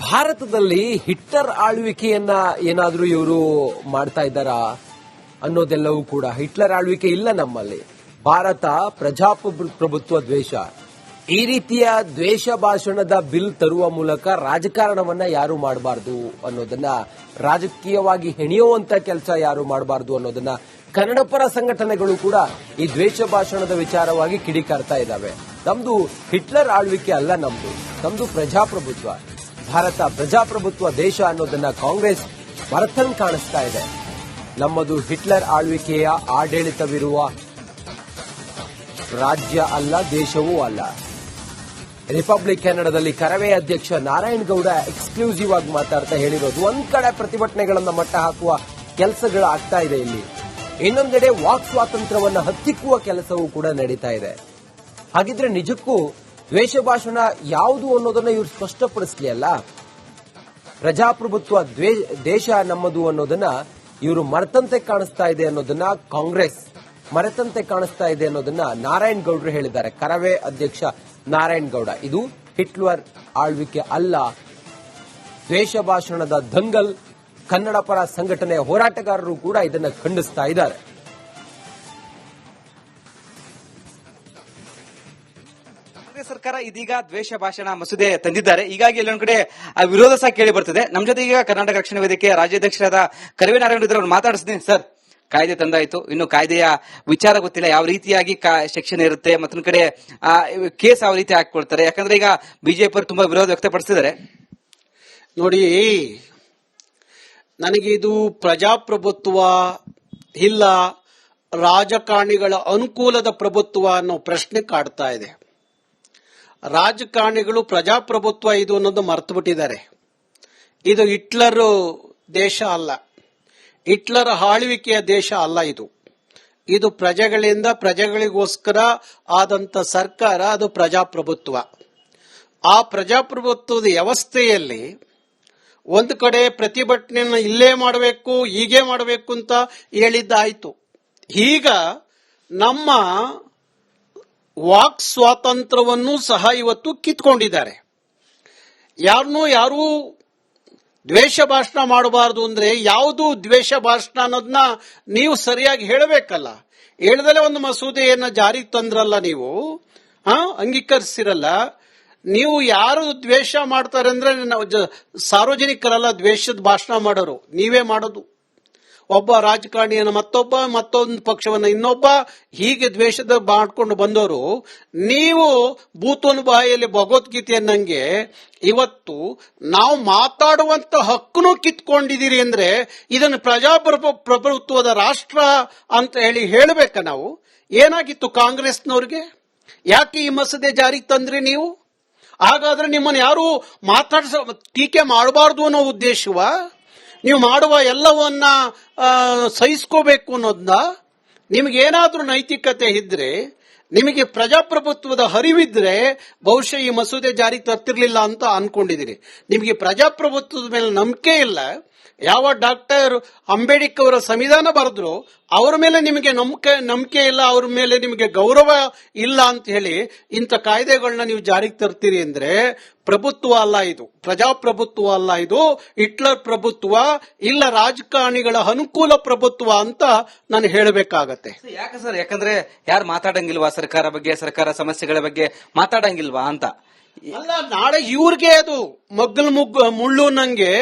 ಭಾರತದಲ್ಲಿ ಹಿಟ್ಲರ್ ಆಳ್ವಿಕೆಯನ್ನ ಏನಾದರೂ ಇವರು ಮಾಡ್ತಾ ಇದ್ದಾರಾ ಅನ್ನೋದೆಲ್ಲವೂ ಕೂಡ ಹಿಟ್ಲರ್ ಆಳ್ವಿಕೆ ಇಲ್ಲ ನಮ್ಮಲ್ಲಿ. ಭಾರತ ಪ್ರಜಾಪ್ರಭುತ್ವ ದ್ವೇಷ. ಈ ರೀತಿಯ ದ್ವೇಷ ಭಾಷಣದ ಬಿಲ್ ತರುವ ಮೂಲಕ ರಾಜಕಾರಣವನ್ನ ಯಾರು ಮಾಡಬಾರ್ದು ಅನ್ನೋದನ್ನ, ರಾಜಕೀಯವಾಗಿ ಹೆಣೆಯುವಂತ ಕೆಲಸ ಯಾರು ಮಾಡಬಾರ್ದು ಅನ್ನೋದನ್ನ ಕನ್ನಡ ಪರ ಸಂಘಟನೆಗಳು ಕೂಡ ಈ ದ್ವೇಷ ಭಾಷಣದ ವಿಚಾರವಾಗಿ ಕಿಡಿಕಾರ್ತಾ ಇದ್ದಾವೆ. ನಮ್ದು ಹಿಟ್ಲರ್ ಆಳ್ವಿಕೆ ಅಲ್ಲ ನಮ್ದು. ನಮ್ದು ಪ್ರಜಾಪ್ರಭುತ್ವ. ಭಾರತ ಪ್ರಜಾಪ್ರಭುತ್ವ ದೇಶ ಅನ್ನೋದನ್ನ ಕಾಂಗ್ರೆಸ್ ಮರತಂಗ್ ಕಾಣಿಸ್ತಾ ಇದೆ. ನಮ್ಮದು ಹಿಟ್ಲರ್ ಆಳ್ವಿಕೆಯ ಆಡಳಿತವಿರುವ ರಾಜ್ಯ ಅಲ್ಲ, ದೇಶವೂ ಅಲ್ಲ. ರಿಪಬ್ಲಿಕ್ ಕೆನಡಾದಲ್ಲಿ ಕರವೇ ಅಧ್ಯಕ್ಷ ನಾರಾಯಣ್ ಗೌಡ ಎಕ್ಸ್ಕ್ಲೂಸಿವ್ ಆಗಿ ಮಾತಾಡ್ತಾ ಹೇಳಿರೋದು. ಒಂದ್ ಕಡೆ ಪ್ರತಿಭಟನೆಗಳನ್ನ ಮಟ್ಟ ಹಾಕುವ ಕೆಲಸಗಳು ಆಗ್ತಾ ಇದೆ ಇಲ್ಲಿ. ಇನ್ನೊಂದೆಡೆ ವಾಕ್ ಸ್ವಾತಂತ್ರ್ಯವನ್ನು ಹತ್ತಿಕ್ಕುವ ಕೆಲಸವೂ ಕೂಡ ನಡೀತಾ ಇದೆ. ಹಾಗಿದ್ರೆ ನಿಜಕ್ಕೂ ದ್ವೇಷ ಭಾಷಣ ಯಾವುದು ಅನ್ನೋದನ್ನ ಇವ್ರು ಸ್ಪಷ್ಟಪಡಿಸ್ಲಿ ಅಲ್ಲ ಪ್ರಜಾಪ್ರಭುತ್ವ ದೇಶ ನಮ್ಮದು ಅನ್ನೋದನ್ನ ಇವರು ಮರೆತಂತೆ ಕಾಣಿಸ್ತಾ ಇದೆ ಅನ್ನೋದನ್ನ ಕಾಂಗ್ರೆಸ್ ಮರೆತಂತೆ ಕಾಣಿಸ್ತಾ ಇದೆ ಅನ್ನೋದನ್ನ ನಾರಾಯಣ್ ಗೌಡ್ರು ಹೇಳಿದ್ದಾರೆ. ಕರವೇ ಅಧ್ಯಕ್ಷ ನಾರಾಯಣ್ ಗೌಡ. ಇದು ಹಿಟ್ಲರ್ ಆಳ್ವಿಕೆ ಅಲ್ಲ. ದ್ವೇಷ ಭಾಷಣದ ದಂಗಲ್ ಕನ್ನಡ ಪರ ಸಂಘಟನೆಯ ಹೋರಾಟಗಾರರು ಕೂಡ ಇದನ್ನ ಖಂಡಿಸ್ತಾ ಇದ್ದಾರೆ. ಸರ್ಕಾರ ಇದೀಗ ದ್ವೇಷ ಭಾಷಣ ಮಸೂದೆ ತಂದಿದ್ದಾರೆ. ಹೀಗಾಗಿ ಎಲ್ಲೊಂದ್ ಕಡೆ ಆ ವಿರೋಧ ಸಹ ಕೇಳಿ ಬರ್ತದೆ. ನಮ್ಮ ಜೊತೆ ಈಗ ಕರ್ನಾಟಕ ರಕ್ಷಣಾ ವೇದಿಕೆ ರಾಜ್ಯಾಧ್ಯಕ್ಷರಾದ ಕರವೇ ನಾರಾಯಣ ಇದ್ರು ಮಾತಾಡಿಸ್ತೀನಿ ಸರ್ ಕಾಯ್ದೆ ತಂದಾಯ್ತು. ಇನ್ನು ಕಾಯ್ದೆಯ ವಿಚಾರ ಗೊತ್ತಿಲ್ಲ. ಯಾವ ರೀತಿಯಾಗಿ ಸೆಕ್ಷನ್ ಇರುತ್ತೆ ಮತ್ತೊಂದ್ ಕಡೆ ಆ, ಕೇಸ್ ಯಾವ ರೀತಿ ಹಾಕೊಳ್ತಾರೆ ಯಾಕಂದ್ರೆ ಈಗ ಬಿಜೆಪಿ ತುಂಬಾ ವಿರೋಧ ವ್ಯಕ್ತಪಡಿಸಿದ್ದಾರೆ. ನೋಡಿ ನನಗೆ ಇದು ಪ್ರಜಾಪ್ರಭುತ್ವ ಇಲ್ಲ ರಾಜಕಾರಣಿಗಳ ಅನುಕೂಲದ ಪ್ರಭುತ್ವ ಅನ್ನೋ ಪ್ರಶ್ನೆ ಕಾಡ್ತಾ ಇದೆ. ರಾಜಕಾರಣಿಗಳು ಪ್ರಜಾಪ್ರಭುತ್ವ ಇದು ಅನ್ನೋದು ಮರ್ತು ಬಿಟ್ಟಿದ್ದಾರೆ ಇದು ಹಿಟ್ಲರ್ ದೇಶ ಅಲ್ಲ. ಹಿಟ್ಲರ್ ಆಳ್ವಿಕೆಯ ದೇಶ ಅಲ್ಲ ಇದು. ಇದು ಪ್ರಜೆಗಳಿಂದ ಪ್ರಜೆಗಳಿಗೋಸ್ಕರ ಆದಂತ ಸರ್ಕಾರ, ಅದು ಪ್ರಜಾಪ್ರಭುತ್ವ. ಆ ಪ್ರಜಾಪ್ರಭುತ್ವದ ವ್ಯವಸ್ಥೆಯಲ್ಲಿ ಒಂದು ಕಡೆ ಪ್ರತಿಭಟನೆಯನ್ನು ಇಲ್ಲೇ ಮಾಡಬೇಕು, ಹೀಗೆ ಮಾಡಬೇಕು ಅಂತ ಹೇಳಿದ್ದಾಯ್ತು. ಈಗ ನಮ್ಮ ವಾಕ್ ಸ್ವಾತಂತ್ರ್ಯವನ್ನು ಸಹ ಇವತ್ತು ಕಿತ್ಕೊಂಡಿದ್ದಾರೆ. ಯಾರನ್ನೂ ಯಾರೂ ದ್ವೇಷ ಭಾಷಣ ಮಾಡಬಾರದು ಅಂದ್ರೆ ಯಾವುದು ದ್ವೇಷ ಭಾಷಣ ಅನ್ನೋದನ್ನ ನೀವು ಸರಿಯಾಗಿ ಹೇಳಬೇಕಲ್ಲ. ಹೇಳ್ದಲೇ ಒಂದು ಮಸೂದೆಯನ್ನ ಜಾರಿಗೆ ತಂದ್ರಲ್ಲ ನೀವು. ಅಂಗೀಕರಿಸಿರಲ್ಲ. ನೀವು ಯಾರು ದ್ವೇಷ ಮಾಡ್ತಾರೆ ಅಂದ್ರೆ ಸಾರ್ವಜನಿಕರಲ್ಲ ದ್ವೇಷದ ಭಾಷಣ ಮಾಡೋರು. ನೀವೇ ಮಾಡೋದು. ಒಬ್ಬ ರಾಜಕಾರಣಿಯನ್ನು ಮತ್ತೊಬ್ಬ, ಮತ್ತೊಂದು ಪಕ್ಷವನ್ನ ಇನ್ನೊಬ್ಬ, ಹೀಗೆ ದ್ವೇಷದ ಮಾಡ್ಕೊಂಡು ಬಂದವರು, ನೀವು ಭೂತೋನ್ ಬಾಯಲ್ಲಿ ಭಗವದ್ಗೀತೆಯನ್ನಂಗೆ ಇವತ್ತು ನಾವು ಮಾತಾಡುವಂತ ಹಕ್ಕನ್ನು ಕಿತ್ಕೊಂಡಿದ್ದೀರಿ ಅಂದ್ರೆ ಇದನ್ನು ಪ್ರಜಾಪ್ರಭು, ಪ್ರಭುತ್ವದ ರಾಷ್ಟ್ರ ಅಂತ ಹೇಳಿ ಹೇಳಬೇಕ ನಾವು? ಏನಾಗಿತ್ತು ಕಾಂಗ್ರೆಸ್ನವ್ರಿಗೆ? ಯಾಕೆ ಈ ಮಸೂದೆ ಜಾರಿಗೆ ತಂದ್ರಿ ನೀವು? ಹಾಗಾದ್ರೆ ನಿಮ್ಮನ್ನು ಯಾರು ಮಾತಾಡ್ಸ, ಟೀಕೆ ಮಾಡಬಾರ್ದು ಅನ್ನೋ ಉದ್ದೇಶವ? ನೀವು ಮಾಡುವ ಎಲ್ಲವನ್ನ ಸಹಿಸ್ಕೋಬೇಕು ಅನ್ನೋದನ್ನ ನಿಮಗೇನಾದ್ರೂ ನೈತಿಕತೆ ಇದ್ರೆ, ನಿಮಗೆ ಪ್ರಜಾಪ್ರಭುತ್ವದ ಹರಿವಿದ್ರೆ ಬಹುಶಃ ಈ ಮಸೂದೆ ಜಾರಿ ತರ್ತಿರ್ಲಿಲ್ಲ ಅಂತ ಅನ್ಕೊಂಡಿದ್ದೀರಿ ನಿಮಗೆ ಪ್ರಜಾಪ್ರಭುತ್ವದ ಮೇಲೆ ನಂಬಿಕೆ ಇಲ್ಲ. ಯಾವ ಡಾಕ್ಟರ್ ಅಂಬೇಡ್ಕರ್ ಅವರ ಸಂವಿಧಾನ ಬರೆದ್ರು ಅವರ ಮೇಲೆ ನಿಮಗೆ ನಂಬಿಕೆ ನಂಬಿಕೆ ಇಲ್ಲ, ಅವ್ರ ಮೇಲೆ ನಿಮಗೆ ಗೌರವ ಇಲ್ಲ ಅಂತ ಹೇಳಿ ಇಂಥ ಕಾಯ್ದೆಗಳನ್ನ ನೀವು ಜಾರಿಗೆ ತರ್ತೀರಿ ಅಂದ್ರೆ ಪ್ರಭುತ್ವ ಅಲ್ಲ ಇದು. ಪ್ರಜಾಪ್ರಭುತ್ವ ಅಲ್ಲ ಇದು. ಹಿಟ್ಲರ್ ಪ್ರಭುತ್ವ ಇಲ್ಲ, ರಾಜಕಾರಣಿಗಳ ಅನುಕೂಲ ಪ್ರಭುತ್ವ ಅಂತ ನಾನು ಹೇಳಬೇಕಾಗತ್ತೆ. ಯಾಕೆ ಸರ್? ಯಾಕಂದ್ರೆ ಯಾರು ಮಾತಾಡಂಗಿಲ್ವಾ ಸರ್ಕಾರ ಬಗ್ಗೆ, ಸರ್ಕಾರ ಸಮಸ್ಯೆಗಳ ಬಗ್ಗೆ ಮಾತಾಡಂಗಿಲ್ವಾ ಅಂತ? ಅಲ್ಲ, ನಾಳೆ ಇವ್ರಿಗೆ ಅದು ಮಗ್ಗಲ್ ಮುಗ್ಗು, ಮುಳ್ಳು ನಂಗೆ,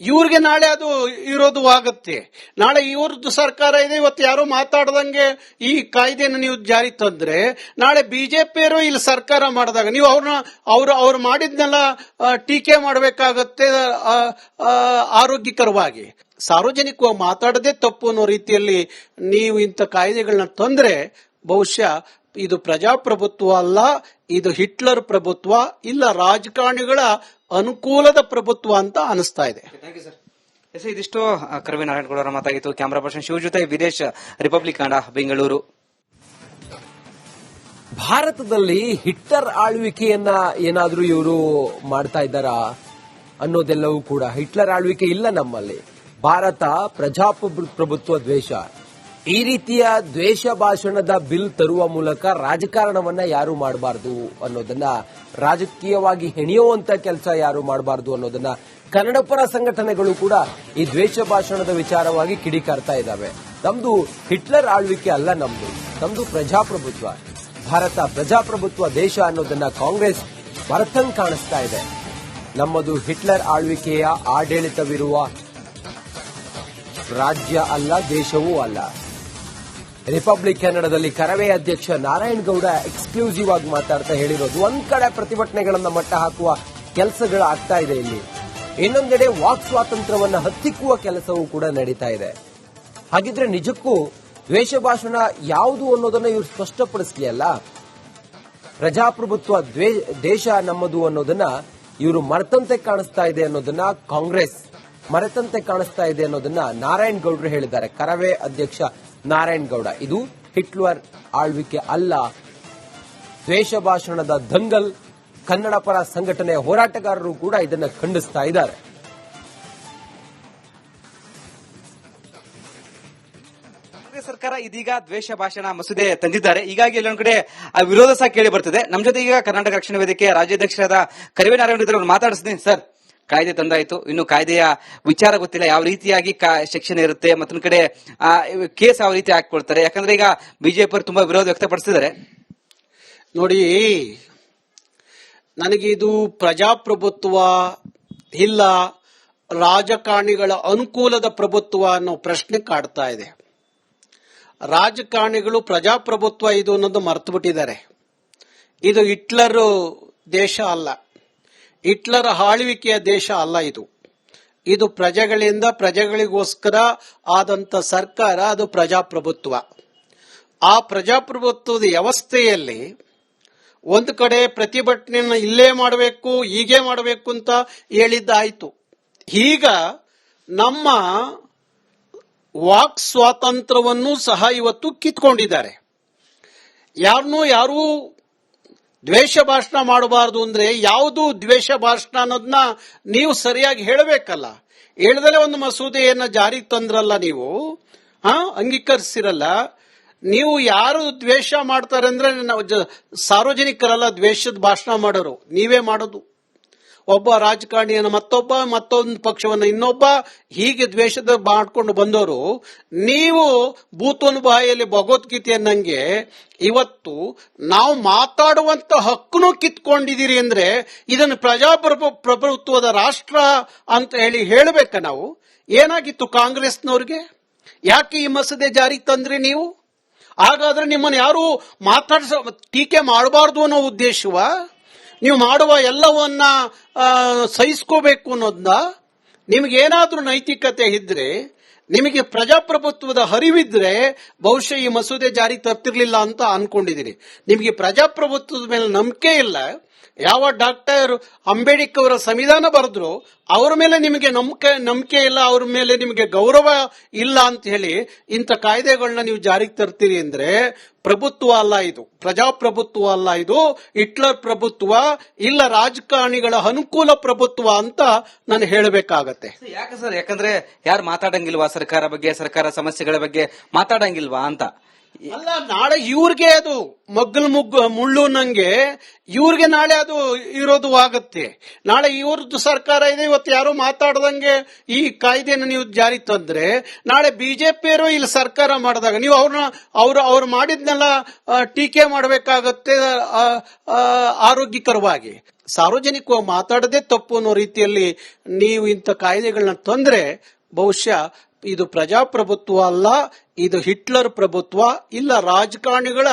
ಇವ್ರಿಗೆ ನಾಳೆ ಅದು ಇರೋದು ಆಗತ್ತೆ. ನಾಳೆ ಇವ್ರದ್ದು ಸರ್ಕಾರ ಇದೆ, ಇವತ್ತು ಯಾರೋ ಮಾತಾಡ್ದಂಗೆ ಈ ಕಾಯ್ದೆನ ನೀವು ಜಾರಿ ತಂದ್ರೆ, ನಾಳೆ ಬಿಜೆಪಿಯವರು ಇಲ್ಲಿ ಸರ್ಕಾರ ಮಾಡಿದಾಗ, ನೀವು ಅವ್ರನ್ನ, ಅವ್ರು ಅವ್ರು ಮಾಡಿದ್ನೆಲ್ಲ ಟೀಕೆ ಮಾಡಬೇಕಾಗತ್ತೆ ಆರೋಗ್ಯಕರವಾಗಿ. ಸಾರ್ವಜನಿಕವಾಗಿ ಮಾತಾಡದೆ ತಪ್ಪು ಅನ್ನೋ ರೀತಿಯಲ್ಲಿ ನೀವು ಇಂಥ ಕಾಯ್ದೆಗಳನ್ನ ತಂದ್ರೆ, ಬಹುಶಃ ಇದು ಪ್ರಜಾಪ್ರಭುತ್ವ ಅಲ್ಲ ಇದು ಹಿಟ್ಲರ್ ಪ್ರಭುತ್ವ ಇಲ್ಲ ರಾಜಕಾರಣಿಗಳ ಅನುಕೂಲದ ಪ್ರಭುತ್ವ ಅಂತ ಅನಿಸ್ತಾ ಇದೆ. ಥ್ಯಾಂಕ್ ಯು ಸರ್ ಎಸ್ ಇದಿಷ್ಟು ಕರವಿ ಕರವೇ ನಾರಾಯಣಗೌಡ ಅವರ ಮಾತಾಗಿತ್ತು. ಕ್ಯಾಮರಾ ಪರ್ಸನ್ ಶಿವ ಜೊತೆ ವಿದೇಶ ರಿಪಬ್ಲಿಕ್ ಕನ್ನಡ ಬೆಂಗಳೂರು. ಭಾರತದಲ್ಲಿ ಹಿಟ್ಲರ್ ಆಳ್ವಿಕೆಯನ್ನ ಏನಾದರೂ ಇವರು ಮಾಡ್ತಾ ಇದ್ದಾರಾ ಅನ್ನೋದೆಲ್ಲವೂ ಕೂಡ ಹಿಟ್ಲರ್ ಆಳ್ವಿಕೆ ಇಲ್ಲ ನಮ್ಮಲ್ಲಿ. ಭಾರತ ಪ್ರಜಾಪ್ರಭುತ್ವ ದ್ವೇಷ. ಈ ರೀತಿಯ ದ್ವೇಷ ಭಾಷಣದ ಬಿಲ್ ತರುವ ಮೂಲಕ ರಾಜಕಾರಣವನ್ನ ಯಾರು ಮಾಡಬಾರದು ಅನ್ನೋದನ್ನ, ರಾಜಕೀಯವಾಗಿ ಹೆಣೆಯುವಂತ ಕೆಲಸ ಯಾರು ಮಾಡಬಾರದು ಅನ್ನೋದನ್ನ ಕನ್ನಡಪರ ಸಂಘಟನೆಗಳು ಕೂಡ ಈ ದ್ವೇಷ ಭಾಷಣದ ವಿಚಾರವಾಗಿ ಕಿಡಿಕಾರ್ತಾ ಇದ್ದಾವೆ. ನಮ್ದು ಹಿಟ್ಲರ್ ಆಳ್ವಿಕೆ ಅಲ್ಲ ನಮ್ದು. ನಮ್ದು ಪ್ರಜಾಪ್ರಭುತ್ವ. ಭಾರತ ಪ್ರಜಾಪ್ರಭುತ್ವ ದೇಶ ಅನ್ನೋದನ್ನ ಕಾಂಗ್ರೆಸ್ ಮರತಂಗ್ ಕಾಣಿಸ್ತಾ ಇದೆ. ನಮ್ಮದು ಹಿಟ್ಲರ್ ಆಳ್ವಿಕೆಯ ಆಡಳಿತವಿರುವ ರಾಜ್ಯ ಅಲ್ಲ, ದೇಶವೂ ಅಲ್ಲ. ರಿಪಬ್ಲಿಕ್ ಕನ್ನಡದಲ್ಲಿ ಕರವೇ ಅಧ್ಯಕ್ಷ ನಾರಾಯಣ್ ಗೌಡ ಎಕ್ಸ್ಕ್ಲೂಸಿವ್ ಆಗಿ ಮಾತಾಡ್ತಾ ಹೇಳಿರೋದು. ಒಂದ್ ಕಡೆ ಪ್ರತಿಭಟನೆಗಳನ್ನ ಮಟ್ಟ ಹಾಕುವ ಕೆಲಸಗಳಾಗ್ತಾ ಇದೆ ಇಲ್ಲಿ. ಇನ್ನೊಂದೆಡೆ ವಾಕ್ ಸ್ವಾತಂತ್ರ್ಯವನ್ನ ಹತ್ತಿಕ್ಕುವ ಕೆಲಸವೂ ಕೂಡ ನಡೀತಾ ಇದೆ. ಹಾಗಿದ್ರೆ ನಿಜಕ್ಕೂ ದ್ವೇಷ ಭಾಷಣ ಯಾವುದು ಅನ್ನೋದನ್ನ ಇವ್ರು ಸ್ಪಷ್ಟಪಡಿಸ್ಲಿ ಅಲ್ಲ ಪ್ರಜಾಪ್ರಭುತ್ವ ದೇಶ ನಮ್ಮದು ಅನ್ನೋದನ್ನ ಇವರು ಮರೆತಂತೆ ಕಾಣಿಸ್ತಾ ಇದೆ ಅನ್ನೋದನ್ನ ಕಾಂಗ್ರೆಸ್ ಮರೆತಂತೆ ಕಾಣಿಸ್ತಾ ಇದೆ ಅನ್ನೋದನ್ನ ನಾರಾಯಣ್ ಗೌಡ್ರು ಹೇಳಿದ್ದಾರೆ. ಕರವೇ ಅಧ್ಯಕ್ಷ ನಾರಾಯಣ್ ಗೌಡ. ಇದು ಹಿಟ್ಲರ್ ಆಳ್ವಿಕೆ ಅಲ್ಲ. ದ್ವೇಷ ಭಾಷಣದ ದಂಗಲ್ ಕನ್ನಡ ಪರ ಸಂಘಟನೆಯ ಹೋರಾಟಗಾರರು ಕೂಡ ಇದನ್ನು ಖಂಡಿಸ್ತಾ ಇದ್ದಾರೆ. ಸರ್ಕಾರ ಇದೀಗ ದ್ವೇಷ ಭಾಷಣ ಮಸೂದೆ ತಂದಿದ್ದಾರೆ. ಹೀಗಾಗಿ ಎಲ್ಲೊಂದು ಕಡೆ ವಿರೋಧ ಸಹ ಕೇಳಿ ಬರ್ತದೆ. ನಮ್ಮ ಜೊತೆ ಈಗ ಕರ್ನಾಟಕ ರಕ್ಷಣಾ ವೇದಿಕೆ ರಾಜ್ಯಾಧ್ಯಕ್ಷರಾದ ಕರಿವೆ ನಾರಾಯಣ ಅವರು ಮಾತಾಡಿಸ್ತೀನಿ, ಸರ್. ಕಾಯ್ದೆ ತಂದಾಯಿತು. ಇನ್ನು ಕಾಯ್ದೆಯ ವಿಚಾರ ಗೊತ್ತಿಲ್ಲ. ಯಾವ ರೀತಿಯಾಗಿ ಸೆಕ್ಷನ್ ಇರುತ್ತೆ ಮತ್ತೊಂದು ಕಡೆ ಕೇಸ್ ಯಾವ ರೀತಿ ಹಾಕೊಳ್ತಾರೆ ಯಾಕಂದ್ರೆ ಈಗ ಬಿಜೆಪಿ ತುಂಬಾ ವಿರೋಧ ವ್ಯಕ್ತಪಡಿಸಿದ್ದಾರೆ. ನೋಡಿ ನನಗೆ ಇದು ಪ್ರಜಾಪ್ರಭುತ್ವ ಇಲ್ಲ, ರಾಜಕಾರಣಿಗಳ ಅನುಕೂಲದ ಪ್ರಭುತ್ವ ಅನ್ನೋ ಪ್ರಶ್ನೆ ಕಾಡ್ತಾ ಇದೆ. ರಾಜಕಾರಣಿಗಳು ಪ್ರಜಾಪ್ರಭುತ್ವ ಇದು ಅನ್ನೋದು ಮರ್ತು ಬಿಟ್ಟಿದ್ದಾರೆ ಇದು ಹಿಟ್ಲರ್ ದೇಶ ಅಲ್ಲ. ಹಿಟ್ಲರ್ ಆಳ್ವಿಕೆಯ ದೇಶ ಅಲ್ಲ ಇದು. ಇದು ಪ್ರಜೆಗಳಿಂದ ಪ್ರಜೆಗಳಿಗೋಸ್ಕರ ಆದಂತ ಸರ್ಕಾರ, ಅದು ಪ್ರಜಾಪ್ರಭುತ್ವ. ಆ ಪ್ರಜಾಪ್ರಭುತ್ವದ ವ್ಯವಸ್ಥೆಯಲ್ಲಿ ಒಂದು ಕಡೆ ಪ್ರತಿಭಟನೆಯನ್ನು ಇಲ್ಲೇ ಮಾಡಬೇಕು, ಹೀಗೆ ಮಾಡಬೇಕು ಅಂತ ಹೇಳಿದ್ದಾಯಿತು ಈಗ ನಮ್ಮ ವಾಕ್ ಸ್ವಾತಂತ್ರ್ಯವನ್ನು ಸಹ ಇವತ್ತು ಕಿತ್ಕೊಂಡಿದ್ದಾರೆ. ಯಾರನ್ನೂ ಯಾರೂ ದ್ವೇಷ ಭಾಷಣ ಮಾಡಬಾರದು ಅಂದ್ರೆ ಯಾವುದು ದ್ವೇಷ ಭಾಷಣ ಅನ್ನೋದನ್ನ ನೀವು ಸರಿಯಾಗಿ ಹೇಳಬೇಕಲ್ಲ. ಹೇಳದಲ್ಲೇ ಒಂದು ಮಸೂದೆಯನ್ನ ಜಾರಿಗೆ ತಂದ್ರಲ್ಲ ನೀವು ಹಾ ಅಂಗೀಕರಿಸಿರಲ್ಲ. ನೀವು ಯಾರು ದ್ವೇಷ ಮಾಡ್ತಾರೆ ಅಂದ್ರೆ ಸಾರ್ವಜನಿಕರಲ್ಲ ದ್ವೇಷದ ಭಾಷಣ ಮಾಡೋರು. ನೀವೇ ಮಾಡೋದು. ಒಬ್ಬ ರಾಜಕಾರಣಿಯನ್ನು ಮತ್ತೊಬ್ಬ, ಮತ್ತೊಂದು ಪಕ್ಷವನ್ನು ಇನ್ನೊಬ್ಬ, ಹೀಗೆ ದ್ವೇಷದ ಮಾಡ್ಕೊಂಡು ಬಂದವರು, ನೀವು ಭೂತನ ಬಾಯಲ್ಲಿ ಭಗವದ್ಗೀತೆಯನ್ನಂಗೆ ಇವತ್ತು ನಾವು ಮಾತಾಡುವಂತ ಹಕ್ಕನ್ನು ಕಿತ್ಕೊಂಡಿದ್ದೀರಿ ಅಂದ್ರೆ ಇದನ್ನು ಪ್ರಜಾಪ್ರಭು, ಪ್ರಭುತ್ವದ ರಾಷ್ಟ್ರ ಅಂತ ಹೇಳಿ ಹೇಳಬೇಕ ನಾವು? ಏನಾಗಿತ್ತು ಕಾಂಗ್ರೆಸ್ನವ್ರಿಗೆ? ಯಾಕೆ ಈ ಮಸೂದೆ ಜಾರಿಗೆ ತಂದ್ರಿ ನೀವು? ಹಾಗಾದ್ರೆ ನಿಮ್ಮನ್ನು ಯಾರು ಮಾತಾಡಿಸ, ಟೀಕೆ ಮಾಡಬಾರ್ದು ಅನ್ನೋ ಉದ್ದೇಶವ? ನೀವು ಮಾಡುವ ಎಲ್ಲವನ್ನ ಸಹಿಸ್ಕೋಬೇಕು ಅನ್ನೋದನ್ನ ನಿಮಗೇನಾದರೂ ನೈತಿಕತೆ ಇದ್ರೆ, ನಿಮಗೆ ಪ್ರಜಾಪ್ರಭುತ್ವದ ಹರಿವಿದ್ರೆ ಬಹುಶಃ ಈ ಮಸೂದೆ ಜಾರಿ ತರ್ತಿರ್ಲಿಲ್ಲ ಅಂತ ಅನ್ಕೊಂಡಿದ್ದೀನಿ ನಿಮಗೆ ಪ್ರಜಾಪ್ರಭುತ್ವದ ಮೇಲೆ ನಂಬಿಕೆ ಇಲ್ಲ. ಯಾವ ಡಾಕ್ಟರ್ ಅಂಬೇಡ್ಕರ್ ಅವರ ಸಂವಿಧಾನ ಬರೆದ್ರು ಅವ್ರ ಮೇಲೆ ನಿಮಗೆ ನಂಬಿಕೆ ನಂಬಿಕೆ ಇಲ್ಲ, ಅವ್ರ ಮೇಲೆ ನಿಮಗೆ ಗೌರವ ಇಲ್ಲ ಅಂತ ಹೇಳಿ ಇಂಥ ಕಾಯ್ದೆಗಳನ್ನ ನೀವು ಜಾರಿಗೆ ತರ್ತೀರಿ ಅಂದ್ರೆ ಪ್ರಭುತ್ವ ಅಲ್ಲ ಇದು. ಪ್ರಜಾಪ್ರಭುತ್ವ ಅಲ್ಲ ಇದು. ಹಿಟ್ಲರ್ ಪ್ರಭುತ್ವ ಇಲ್ಲ, ರಾಜಕಾರಣಿಗಳ ಅನುಕೂಲ ಪ್ರಭುತ್ವ ಅಂತ ನಾನು ಹೇಳಬೇಕಾಗತ್ತೆ. ಯಾಕೆ ಸರ್? ಯಾಕಂದ್ರೆ ಯಾರು ಮಾತಾಡಂಗಿಲ್ವಾ ಸರ್ಕಾರ ಬಗ್ಗೆ, ಸರ್ಕಾರ ಸಮಸ್ಯೆಗಳ ಬಗ್ಗೆ ಮಾತಾಡಂಗಿಲ್ವಾ ಅಂತ? ಅಲ್ಲ, ನಾಳೆ ಇವ್ರಿಗೆ ಅದು ಮಗ್ಗಲ್ ಮುಗ್ಗು, ಮುಳ್ಳು ನಂಗೆ, ಇವ್ರಿಗೆ ನಾಳೆ ಅದು ಇರೋದು ಆಗುತ್ತೆ. ನಾಳೆ ಇವ್ರದ್ದು ಸರ್ಕಾರ ಇದೆ, ಇವತ್ತು ಯಾರು ಮಾತಾಡದಂಗೆ ಈ ಕಾಯ್ದೆನ ನೀವು ಜಾರಿ ತಂದ್ರೆ, ನಾಳೆ ಬಿಜೆಪಿಯವರು ಇಲ್ಲಿ ಸರ್ಕಾರ ಮಾಡಿದಾಗ, ನೀವು ಅವ್ರನ್ನ, ಅವ್ರು ಅವ್ರು ಮಾಡಿದ್ನೆಲ್ಲ ಟೀಕೆ ಮಾಡಬೇಕಾಗತ್ತೆ ಆರೋಗ್ಯಕರವಾಗಿ. ಸಾರ್ವಜನಿಕವಾಗಿ ಮಾತಾಡದೆ ತಪ್ಪು ಅನ್ನೋ ರೀತಿಯಲ್ಲಿ ನೀವು ಇಂಥ ಕಾಯ್ದೆಗಳನ್ನ ತಂದ್ರೆ, ಬಹುಶಃ ಇದು ಪ್ರಜಾಪ್ರಭುತ್ವ ಅಲ್ಲ ಇದು ಹಿಟ್ಲರ್ ಪ್ರಭುತ್ವ ಇಲ್ಲ ರಾಜಕಾರಣಿಗಳ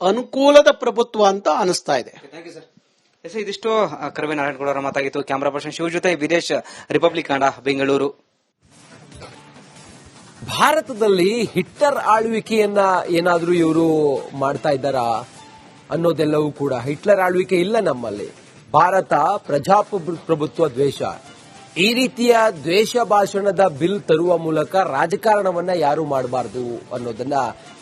ಅನುಕೂಲದ ಪ್ರಭುತ್ವ ಅಂತ ಅನಿಸ್ತಾ ಇದೆ. ಥ್ಯಾಂಕ್ ಯು ಸರ್ ಎಸ್ ಇದಿಷ್ಟು ಕರವೇ ನಾರಾಯಣಗೌಡ ಅವರ ಮಾತಾಗಿತ್ತು. ಕ್ಯಾಮರಾ ಪರ್ಸನ್ ಶಿವ ಜೊತೆ ವಿದೇಶ ರಿಪಬ್ಲಿಕ್ ಕನ್ನಡ ಬೆಂಗಳೂರು. ಭಾರತದಲ್ಲಿ ಹಿಟ್ಲರ್ ಆಳ್ವಿಕೆಯನ್ನ ಏನಾದರೂ ಇವರು ಮಾಡ್ತಾ ಇದ್ದಾರಾ ಅನ್ನೋದೆಲ್ಲವೂ ಕೂಡ ಹಿಟ್ಲರ್ ಆಳ್ವಿಕೆ ಇಲ್ಲ ನಮ್ಮಲ್ಲಿ. ಭಾರತ ಪ್ರಜಾಪ್ರಭುತ್ವ ದ್ವೇಷ. ಈ ರೀತಿಯ ದ್ವೇಷ ಭಾಷಣದ ಬಿಲ್ ತರುವ ಮೂಲಕ ರಾಜಕಾರಣವನ್ನ ಯಾರು ಮಾಡಬಾರದು ಅನ್ನೋದನ್ನ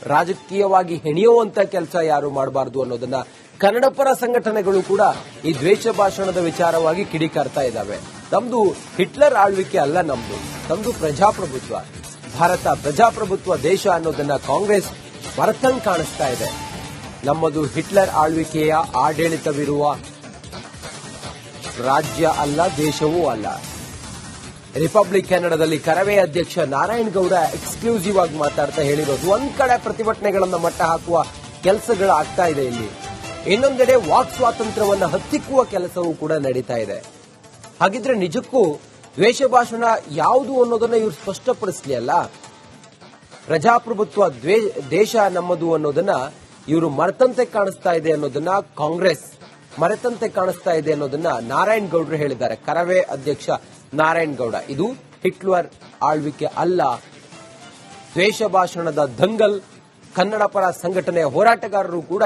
ರಾಜಕೀಯವಾಗಿ ಹೆಣೆಯುವಂತ ಕೆಲಸ ಯಾರು ಮಾಡಬಾರದು ಅನ್ನೋದನ್ನ ಕನ್ನಡಪರ ಸಂಘಟನೆಗಳು ಕೂಡ ಈ ದ್ವೇಷ ಭಾಷಣದ ವಿಚಾರವಾಗಿ ಕಿಡಿಕಾರ್ತಾ ಇದ್ದಾವೆ. ನಮ್ದು ಹಿಟ್ಲರ್ ಆಳ್ವಿಕೆ ಅಲ್ಲ ನಮ್ದು. ನಮ್ದು ಪ್ರಜಾಪ್ರಭುತ್ವ. ಭಾರತ ಪ್ರಜಾಪ್ರಭುತ್ವ ದೇಶ ಅನ್ನೋದನ್ನ ಕಾಂಗ್ರೆಸ್ ಮರೆತಂಗ್ ಕಾಣಿಸ್ತಾ ಇದೆ. ನಮ್ಮದು ಹಿಟ್ಲರ್ ಆಳ್ವಿಕೆಯ ಆಡಳಿತವಿರುವ ರಾಜ್ಯ ಅಲ್ಲ, ದೇಶವೂ ಅಲ್ಲ. ರಿಪಬ್ಲಿಕ್ ಕನ್ನಡದಲ್ಲಿ ಕರವೇ ಅಧ್ಯಕ್ಷ ನಾರಾಯಣ ಗೌಡ ಎಕ್ಸ್ಕ್ಲೂಸಿವ್ ಆಗಿ ಮಾತಾಡ್ತಾ ಹೇಳಿರೋದು. ಒಂದ್ ಕಡೆ ಪ್ರತಿಭಟನೆಗಳನ್ನ ಮಟ್ಟ ಹಾಕುವ ಕೆಲಸಗಳು ಆಗ್ತಾ ಇದೆ ಇಲ್ಲಿ. ಇನ್ನೊಂದೆಡೆ ವಾಕ್ ಸ್ವಾತಂತ್ರ್ಯವನ್ನ ಹತ್ತಿಕ್ಕುವ ಕೆಲಸವೂ ಕೂಡ ನಡೀತಾ ಇದೆ. ಹಾಗಿದ್ರೆ ನಿಜಕ್ಕೂ ದ್ವೇಷ ಭಾಷಣ ಯಾವುದು ಅನ್ನೋದನ್ನ ಇವರು ಸ್ಪಷ್ಟಪಡಿಸ್ಲಿ ಅಲ್ಲ? ಪ್ರಜಾಪ್ರಭುತ್ವ ದೇಶ ನಮ್ಮದು ಅನ್ನೋದನ್ನ ಇವರು ಮರೆತಂತೆ ಕಾಣಿಸ್ತಾ ಇದೆ ಅನ್ನೋದನ್ನ ಕಾಂಗ್ರೆಸ್ ಮರೆತಂತೆ ಕಾಣಿಸ್ತಾ ಇದೆ ಅನ್ನೋದನ್ನ ನಾರಾಯಣ್ ಗೌಡ್ರು ಹೇಳಿದ್ದಾರೆ. ಕರವೇ ಅಧ್ಯಕ್ಷ ನಾರಾಯಣ್ ಗೌಡ ಇದು ಹಿಟ್ಲರ್ ಆಳ್ವಿಕೆ ಅಲ್ಲ. ದ್ವೇಷ ಭಾಷಣದ ದಂಗಲ್ ಕನ್ನಡ ಪರ ಸಂಘಟನೆಯ ಹೋರಾಟಗಾರರು ಕೂಡ